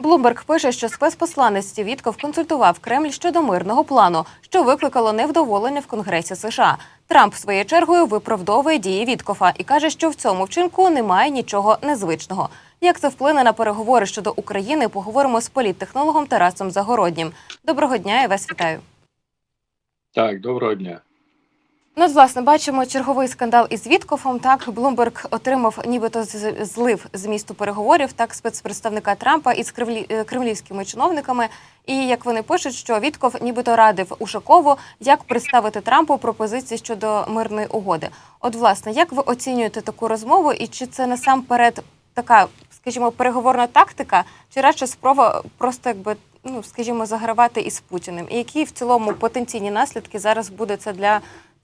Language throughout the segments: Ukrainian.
Блумберг пише, що спецпосланець Вітков консультував Кремль щодо мирного плану, що викликало невдоволення в Конгресі США. Трамп своєю чергою виправдовує дії Віткофа і каже, що в цьому вчинку немає нічого незвичного. Як це вплине на переговори щодо України, поговоримо з політтехнологом Тарасом Загороднім. Доброго дня, я вас вітаю. Так, доброго дня. Ну, от, власне, бачимо черговий скандал із Віткофом. Так, Блумберг отримав нібито злив з місту переговорів, так, спецпредставника Трампа із е, кремлівськими чиновниками. І як вони пишуть, що Вітков нібито радив Ушакову, як представити Трампу пропозиції щодо мирної угоди. От, власне, як ви оцінюєте таку розмову, і чи це насамперед така, скажімо, переговорна тактика, чи радше спроба просто якби. Ну, скажімо, загравати із Путіним, і які в цілому потенційні наслідки зараз буде це для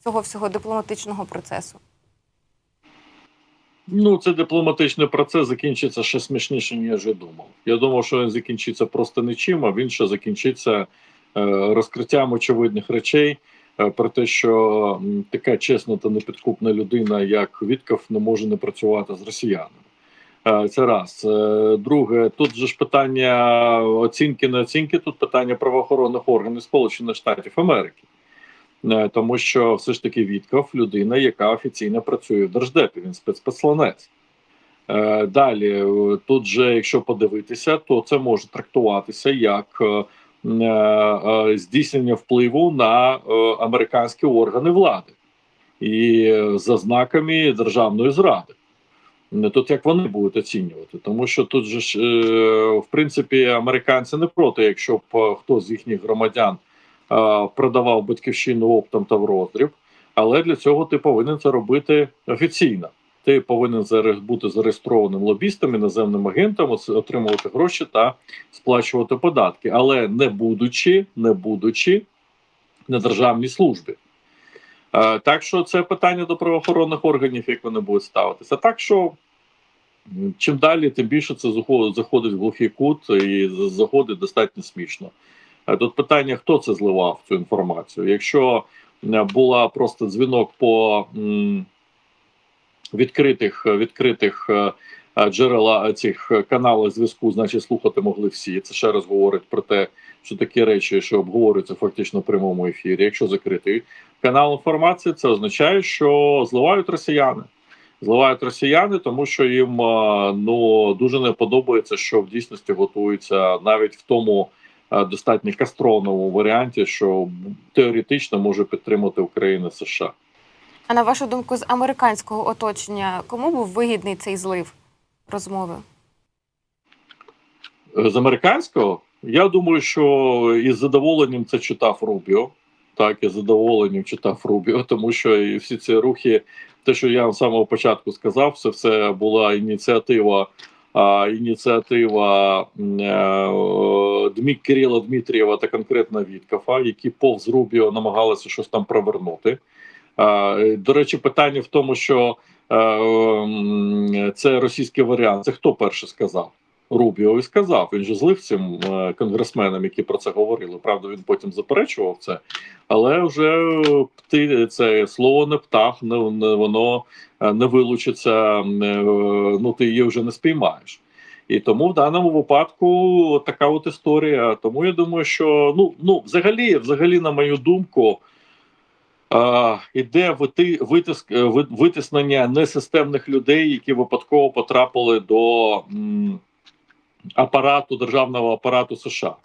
цього всього дипломатичного процесу? Ну, це дипломатичний процес закінчиться ще смішніше, ніж я думав. Я думав, що він закінчиться просто нічим, а він ще закінчиться е, розкриттям очевидних речей е, про те, що така чесна та непідкупна людина, як Вітков, не може не працювати з росіянами. Е, Це раз. Друге, тут же ж питання оцінки не оцінки, тут питання правоохоронних органів Сполучених Штатів Америки. Е, Тому що все ж таки Вітков людина, яка офіційно працює в Держдепі, він спецпосланець. Е, Далі, е, тут же, якщо подивитися, то це може трактуватися як здійснення впливу на американські органи влади і за знаками державної зради. Тут як вони будуть оцінювати, тому що тут же ж, в принципі, американці не проти, якщо б хтось з їхніх громадян продавав батьківщину оптом та в роздріб, але для цього ти повинен це робити офіційно. Ти повинен бути зареєстрованим лобістом, іноземним агентом, отримувати гроші та сплачувати податки, але не будучи, не будучи на державній службі. Так що це питання до правоохоронних органів, як вони будуть ставитися. Так що чим далі, тим більше це заход- заходить в глухий кут і заходить достатньо смішно. Е, Тут питання, хто це зливав цю інформацію. Якщо е, була просто дзвінок по відкритих відкритих е, джерела цих каналів зв'язку, значить слухати могли всі. Це ще раз говорить про те, що такі речі, що обговорюються фактично в прямому ефірі. Якщо закритий канал інформації, це означає, що зливають росіяни. Зливають росіяни, тому що їм ну дуже не подобається, що в дійсності готується навіть в тому достатньо кастровному варіанті, що теоретично може підтримати Україна США. А на вашу думку, з американського оточення кому був вигідний цей злив розмови? З американського я думаю, що із задоволенням це читав Рубіо. Так, із задоволенням читав Рубіо, тому що і всі ці рухи, те, що я з самого початку сказав, це все була ініціатива. Ініціатива е, Дмі Кирила Дмитрієва та конкретно Віткафа, які повз Рубіо намагалися щось там провернути. Е, До речі, питання в тому, що е, це російський варіант. Це хто перше сказав? Рубіо і сказав. Він же злив цим е, конгресменам, які про це говорили. Правда, він потім заперечував це, але вже пти, це слово не птах, не, воно е, не вилучиться. Е, ну ти її вже не спіймаєш. І тому в даному випадку така от історія. Тому я думаю, що ну ну взагалі, взагалі, на мою думку. Іде вити, витиск, витиснення несистемних людей, які випадково потрапили до м, апарату державного апарату США.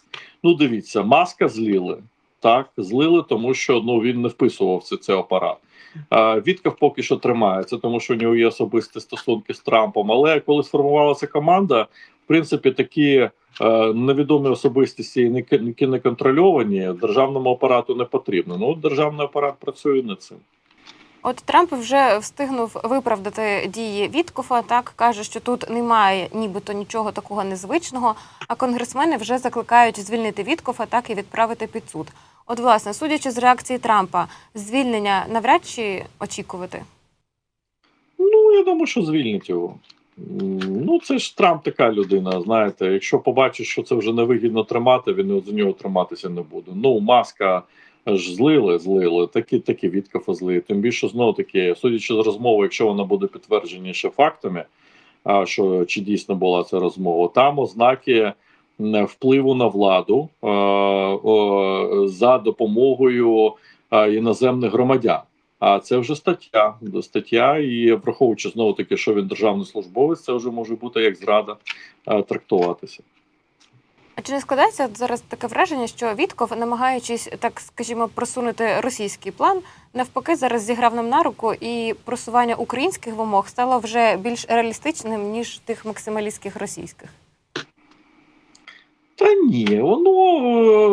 Ну, дивіться, маска зліли. Так, злили, тому що ну він не вписувався цей апарат. Вітков поки що тримається, тому що у нього є особисті стосунки з Трампом. Але коли сформувалася команда, в принципі, такі е, невідомі особистості, які не контрольовані, державному апарату не потрібно. Ну, державний апарат працює над цим. От Трамп вже встигнув виправдати дії Віткофа. Так каже, що тут немає нібито нічого такого незвичного. А конгресмени вже закликають звільнити Віткофа, так і відправити під суд. От, власне, судячи з реакції Трампа, звільнення навряд чи очікувати. Ну, я думаю, що звільнять його. Ну, це ж Трамп така людина. Знаєте, якщо побачить, що це вже невигідно тримати, він за нього триматися не буде. Ну, маска ж злили, злили, такі такі відкафи злили. Тим більше знову таки, судячи з розмови, якщо вона буде підтвердженіше фактами, а що чи дійсно була ця розмова, там ознаки впливу на владу е, о, за допомогою е, іноземних громадян. А це вже стаття. Стаття, і враховуючи знову таки, що він державний службовець, це вже може бути як зрада е, трактуватися. Чи не складається зараз таке враження, що Вітков, намагаючись так скажімо, просунути російський план, навпаки, зараз зіграв нам на руку, і просування українських вимог стало вже більш реалістичним ніж тих максималістських російських? Та ні, воно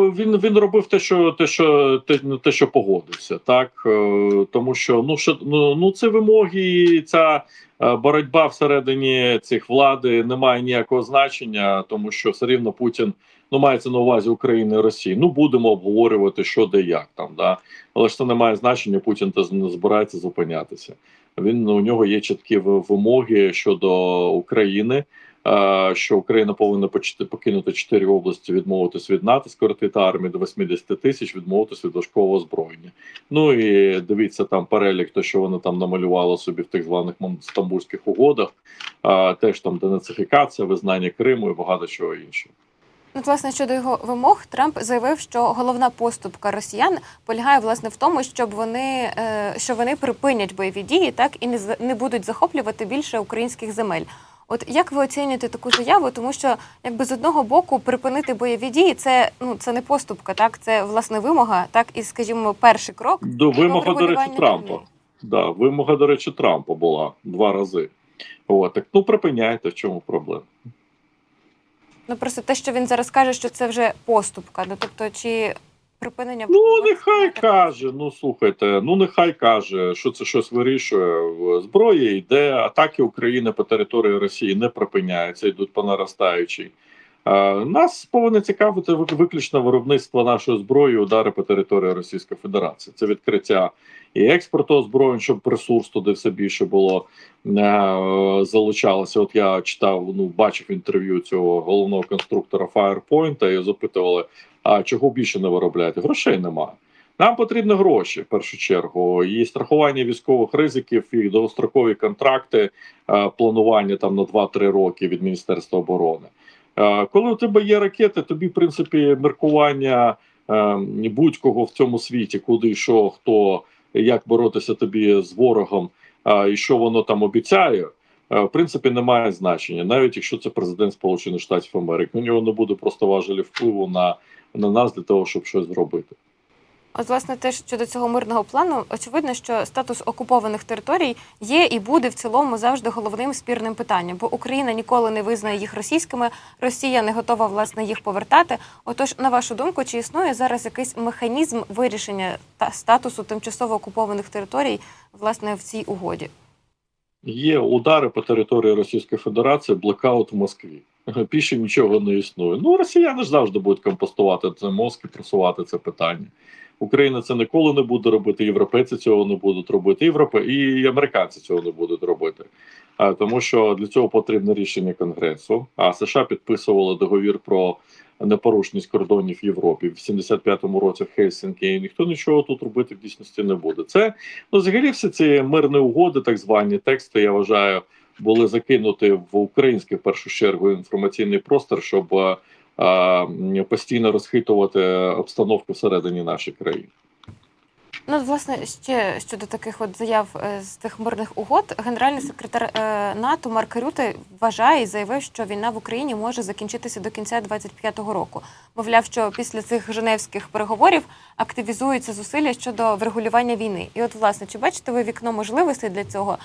е, він він робив те, що те, що те, те, що погодився, так Е, тому що ну що ну, ну це вимоги, ця е, боротьба всередині цих влади не має ніякого значення, тому що все рівно Путін ну мається на увазі України і Росії. Ну будемо обговорювати, що де як там, да але ж це не має значення. Путін та не збирається зупинятися. Він у нього є чіткі вимоги щодо України. Е, Що Україна повинна покинути чотири області, відмовитись від НАТО, скоротити армію до 80 тисяч, відмовитись від важкого озброєння. Ну і дивіться там перелік, то що вони там намалювали собі в так званих стамбульських угодах. Теж там денацифікація, визнання Криму і багато чого іншого. От, власне, щодо його вимог, Трамп заявив, що головна поступка росіян полягає власне в тому, щоб вони е, що вони припинять бойові дії, так і не не будуть захоплювати більше українських земель. От як ви оцінюєте таку заяву? Тому що якби з одного боку припинити бойові дії, це ну це не поступка, так це власне вимога, так і скажімо, перший крок. До вимога, до речі, Трампа. Да, вимога, до речі, Трампа була два рази. От, так ну припиняйте, в чому проблема. Ну просто те, що він зараз каже, що це вже поступка. Ну тобто, чи припинення Ну, нехай каже. Ну слухайте, ну нехай каже, що це щось вирішує. Зброя йде, атаки України по території Росії не припиняються, йдуть по наростаючій. Нас повинно цікавити виключно виробництво нашої зброї, удари по території Російської Федерації. Це відкриття і експорту озброєнь, щоб ресурс туди все більше було е, залучалося. От я читав, ну бачив інтерв'ю цього головного конструктора Firepoint, і запитували, а чого більше не виробляти? Грошей немає. Нам потрібні гроші в першу чергу, і страхування військових ризиків, і довгострокові контракти, е, планування там на 2-3 роки від Міністерства оборони. Е, Коли у тебе є ракети, тобі, в принципі, міркування е, будь-кого в цьому світі, куди що, хто, як боротися тобі з ворогом, і що воно там обіцяє. В принципі, не має значення, навіть якщо це президент Сполучених Штатів Америки. У нього не буде просто важелі впливу на, на нас для того, щоб щось зробити. От, власне, теж щодо цього мирного плану, очевидно, що статус окупованих територій є і буде в цілому завжди головним спірним питанням, бо Україна ніколи не визнає їх російськими, Росія не готова власне їх повертати. Отож, на вашу думку, чи існує зараз якийсь механізм вирішення та статусу тимчасово окупованих територій власне в цій угоді? Є удари по території Російської Федерації, блекаут в Москві. Більше нічого не існує. Ну, росіяни ж завжди будуть компостувати це мозки, просувати це питання. Україна це ніколи не буде робити, європейці цього не будуть робити, європе... і американці цього не будуть робити. А, тому що для цього потрібне рішення Конгресу. А США підписували договір про непорушність кордонів Європі в 75-му році в Хельсінкі. І ніхто нічого тут робити в дійсності не буде. Це ну, взагалі всі ці мирні угоди, так звані тексти, я вважаю, були закинуті в український в першу чергу інформаційний простір, щоб е, е, постійно розхитувати обстановку всередині нашої країни. Ну, власне, ще щодо таких от заяв е, з тих мирних угод, генеральний секретар е, НАТО Марк Рюте вважає і заявив, що війна в Україні може закінчитися до кінця 25-го року. Мовляв, що після цих женевських переговорів активізуються зусилля щодо врегулювання війни. І от, власне, чи бачите ви вікно можливостей для цього?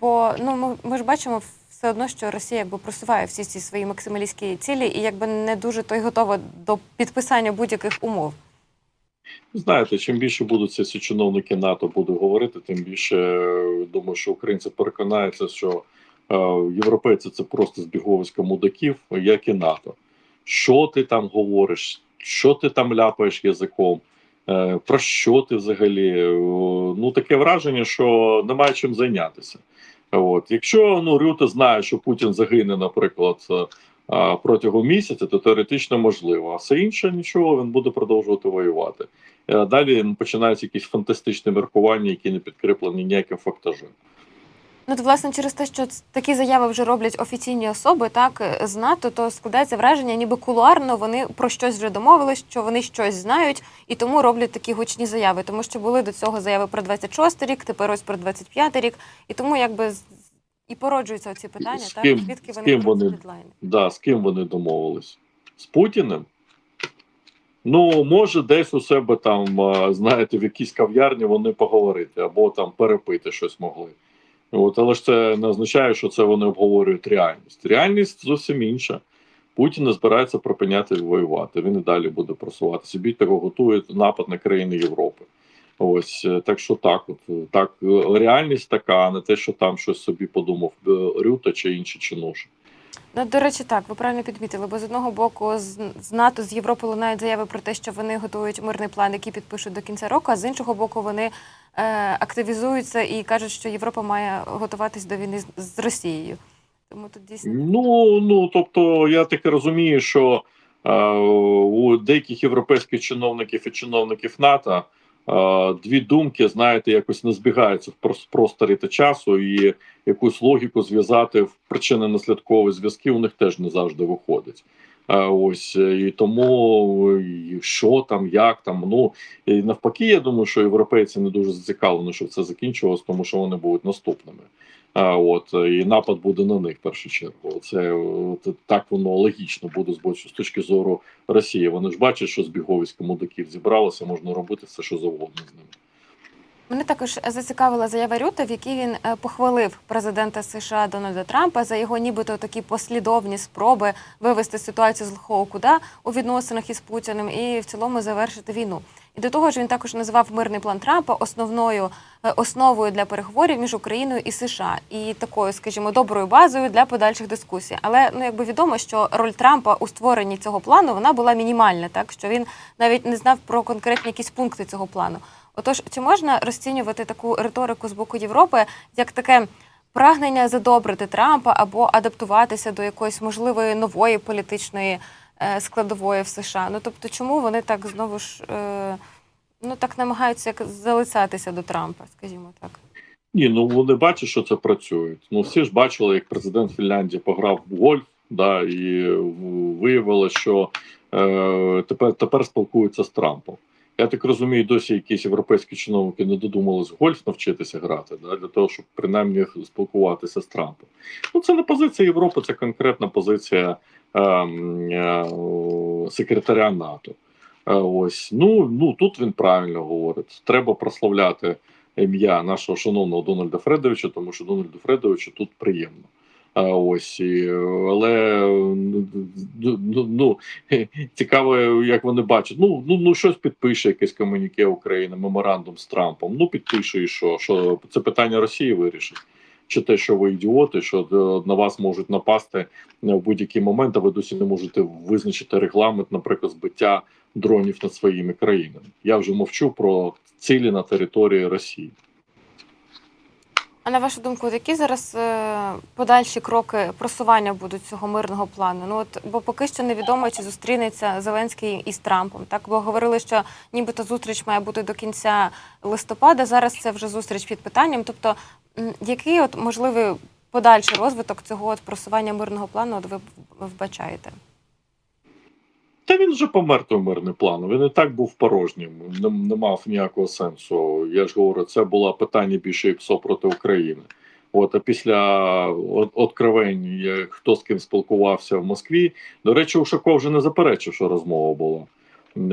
Бо ну ми, ми ж бачимо все одно, що Росія якби просуває всі ці свої максималістські цілі, і якби не дуже то й готова до підписання будь-яких умов. Знаєте, чим більше будуть ці чиновники НАТО будуть говорити, тим більше е, думаю, що українці переконаються, що е, європейці це просто збіговиська мудаків, як і НАТО. Що ти там говориш? Що ти там ляпаєш язиком? Е, про що ти взагалі? Е, Ну таке враження, що немає чим зайнятися. От, якщо ну Рюте знає, що Путін загине, наприклад, е, протягом місяця, то теоретично можливо. А все інше нічого, він буде продовжувати воювати. Е, Далі починаються якісь фантастичні міркування, які не підкріплені ніяким фактажем. Ну, то, власне, через те, що такі заяви вже роблять офіційні особи, так е, з НАТО, то складається враження, ніби кулуарно вони про щось вже домовились, що вони щось знають, і тому роблять такі гучні заяви. Тому що були до цього заяви про 26 рік, тепер ось про 25 рік, і тому якби і породжуються ці питання, З так ким- звідки з вони ким вони? дедлайни. Да, з ким вони домовились? З Путіним? Ну, може, десь у себе там, знаєте, в якійсь кав'ярні вони поговорити або там перепити щось могли. От, але ж це не означає, що це вони обговорюють реальність. Реальність зовсім інша. Путін не збирається припиняти воювати. Він і далі буде просуватися. Більш того, готує напад на країни Європи. Ось е, так що так, от е, так е, реальність така, а не те, що там щось собі подумав Рюта чи інші чинуші. Ну, до речі, так, ви правильно підмітили, бо з одного боку з, НАТО, з Європи лунають заяви про те, що вони готують мирний план, який підпишуть до кінця року, а з іншого боку, вони е, активізуються і кажуть, що Європа має готуватись до війни з, з Росією. Тому тут дійсно Ну ну тобто, я таки розумію, що е, у деяких європейських чиновників і чиновників НАТО дві думки, знаєте, якось не збігаються в прос- просторі та часу, і якусь логіку зв'язати в причини наслідкові зв'язки у них теж не завжди виходить. Е, ось е, і тому що там, як там. Ну і навпаки, я думаю, що європейці не дуже зацікавлені, щоб це закінчилось, тому що вони будуть наступними. А, от і напад буде на них в першу чергу. Це от, так воно логічно буде з боку з точки зору Росії. Вони ж бачать, що з збіговисько мудаків зібралося, можна робити все, що завгодно з ними. Мене також зацікавила заява Рюта, в якій він е, похвалив президента США Дональда Трампа за його нібито такі послідовні спроби вивести ситуацію з лихого куда у відносинах із Путіним і в цілому завершити війну. І до того ж він також назвав мирний план Трампа основною е, основою для переговорів між Україною і США і такою, скажімо, доброю базою для подальших дискусій. Але ну якби відомо, що роль Трампа у створенні цього плану вона була мінімальна, так що він навіть не знав про конкретні якісь пункти цього плану. Отож, чи можна розцінювати таку риторику з боку Європи як таке прагнення задобрити Трампа або адаптуватися до якоїсь можливої нової політичної е, складової в США? Ну тобто, чому вони так знову ж е, ну так намагаються як залицятися до Трампа, скажімо так? Ні, ну вони бачать, що це працює. Ну всі ж бачили, як президент Фінляндії пограв в гольф, да, і в- виявилось, що е, тепер, тепер спілкуються з Трампом. Я так розумію, досі якісь європейські чиновники не додумались гольф навчитися грати, да, для того, щоб принаймні спілкуватися з Трампом. Ну, це не позиція Європи, це конкретна позиція ем, е, секретаря НАТО. Е, ось ну, ну тут він правильно говорить. Треба прославляти ім'я нашого шановного Дональда Фредовича, тому що Дональду Фредовичу тут приємно. Ось але ну, ну, ну цікаво, як вони бачать. Ну ну ну щось підпише якесь комуніке України, меморандум з Трампом. Ну підпише і що? Що це питання Росії вирішить? Чи те, що ви ідіоти, що е, на вас можуть напасти в будь-який момент, а ви досі не можете визначити регламент, наприклад, збиття дронів над своїми країнами. Я вже мовчу про цілі на території Росії. А на вашу думку, які зараз е, подальші кроки просування будуть цього мирного плану? Ну от бо поки що невідомо, чи зустрінеться Зеленський із Трампом. Так бо говорили, що нібито зустріч має бути до кінця листопада. Зараз це вже зустріч під питанням. Тобто, який от можливий подальший розвиток цього от просування мирного плану? От ви вбачаєте? Та він вже помер той мирний план. Він і так був порожнім, не, не мав ніякого сенсу. Я ж говорю, це було питання більше ПСО проти України. От а після от- откровень, хто з ким спілкувався в Москві. До речі, Ушаков вже не заперечив, що розмова була.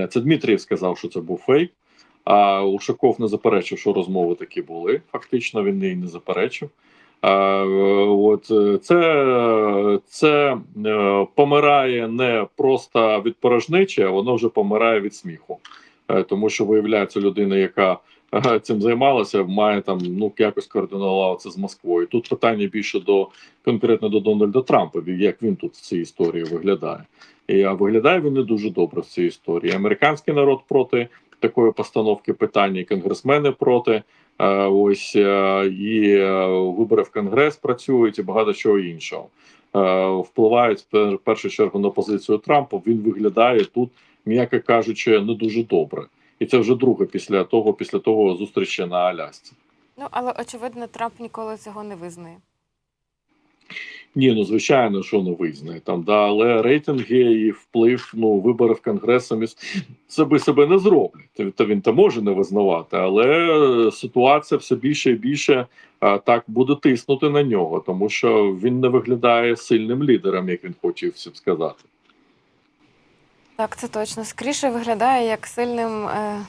Це Дмитрієв сказав, що це був фейк. А Ушаков не заперечив, що розмови такі були. Фактично, він її не заперечив. Е, от е, це, це е, помирає не просто від порожнечі, а воно вже помирає від сміху. Тому що виявляється людина, яка цим займалася, має там ну якось координувала це з Москвою. Тут питання більше до конкретно до Дональда Трампа, як він тут в цій історії виглядає. І виглядає він не дуже добре в цій історії. Американський народ проти такої постановки питання, і конгресмени проти. Е, Ось е, і е, вибори в Конгрес працюють і багато чого іншого. Впливають в першу чергу на позицію Трампа. Він виглядає тут, м'яко кажучи, не дуже добре. І це вже друге після того, після того зустрічі на Алясці. Ну але очевидно, Трамп ніколи цього не визнає. Ні, ну звичайно, що не визнає там, да, але рейтинги і вплив ну вибори в конгрес самі себе себе не зроблять. Та він то може не визнавати, але ситуація все більше і більше а, так буде тиснути на нього, тому що він не виглядає сильним лідером, як він хоче всім сказати. Так, це точно. Скоріше виглядає як сильним е,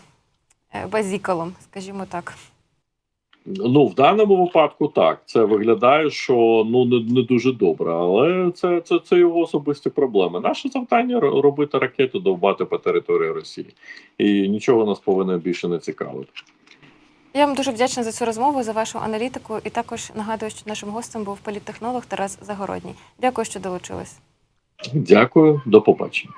е, базікалом, скажімо так. Ну в даному випадку так. Це виглядає, що ну не, не дуже добре, але це, це, це його особисті проблеми. Наше завдання робити ракету, довбати по території Росії, і нічого нас повинно більше не цікавити. Я вам дуже вдячна за цю розмову, за вашу аналітику. І також нагадую, що нашим гостем був політтехнолог Тарас Загородній. Дякую, що долучились. Дякую, до побачення.